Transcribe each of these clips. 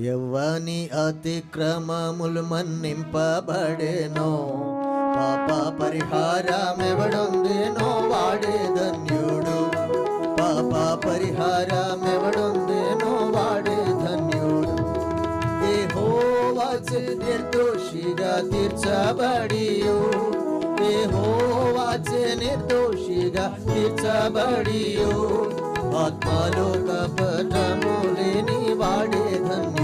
యవ్వని అతిక్రమములు మన్నింపబడేనో పాప పరిహారమెవడుందేనో వాడే ధన్యుడు. పాప పరిహారమెవడుందేనో వాడే ధన్యుడు. ఏ యెహోవాచే నిర్దోషిగా తీర్చబడియు. యెహోవాచే నిర్దోషిగా తీర్చబడియు. ఆత్మలోక పటములేని వాడే ధన్యుడు.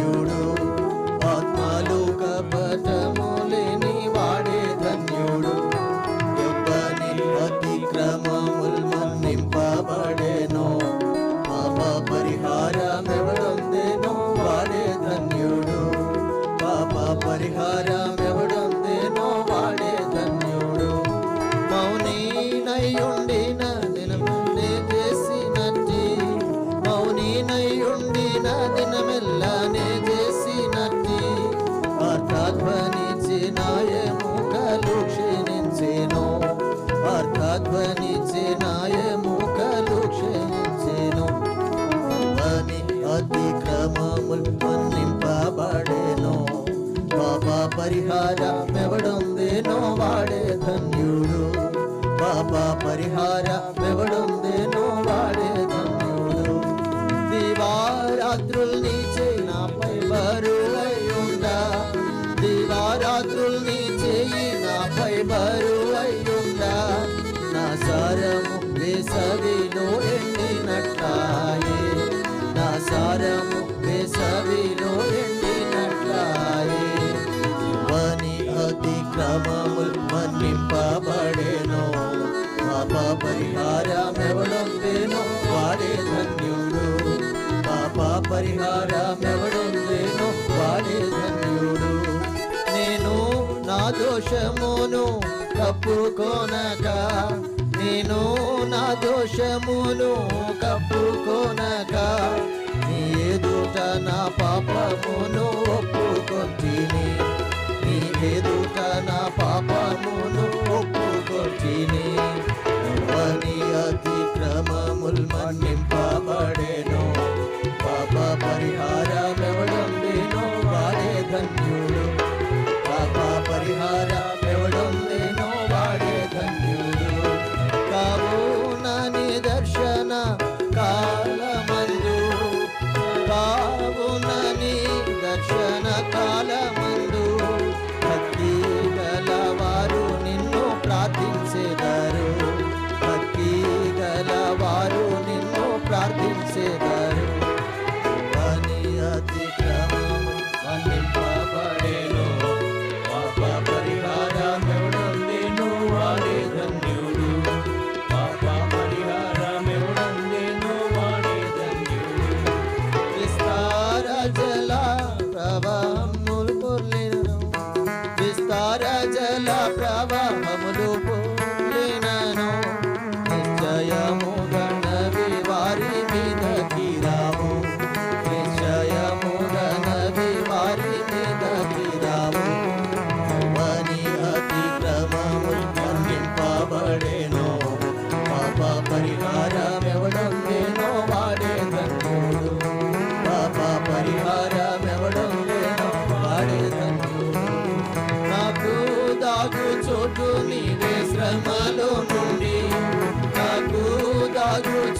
పరిహారం పరిహారమెవడొందేనో వాడే ధన్యుడు. మౌనీనయుండిన దినమునే చేసినట్టి. మౌనీనయుండిన దినమెల్లానే చేసినట్టి. వార్తాధ్వనిచి పాప పరిహారమెవడుందేనో వాడే ధన్యుడు. పాప పరిహారమెవడుందేనో అతిక్రమములు పాప పరిహారమెవడొందేనో వాడే ధన్యుడు. పాప పరిహారమెవడొందేనో వాడే ధన్యుడు. నేను నా దోషమును కప్పుకోనక నేను నా దోషమును కప్పుకోనక నీ ఎదుట నా పాపమును ఒప్పుకొంటిని. నీ ఎదుట నా పాప see you guys.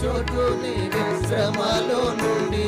యేసుడు నీ శ్రమలో నుండి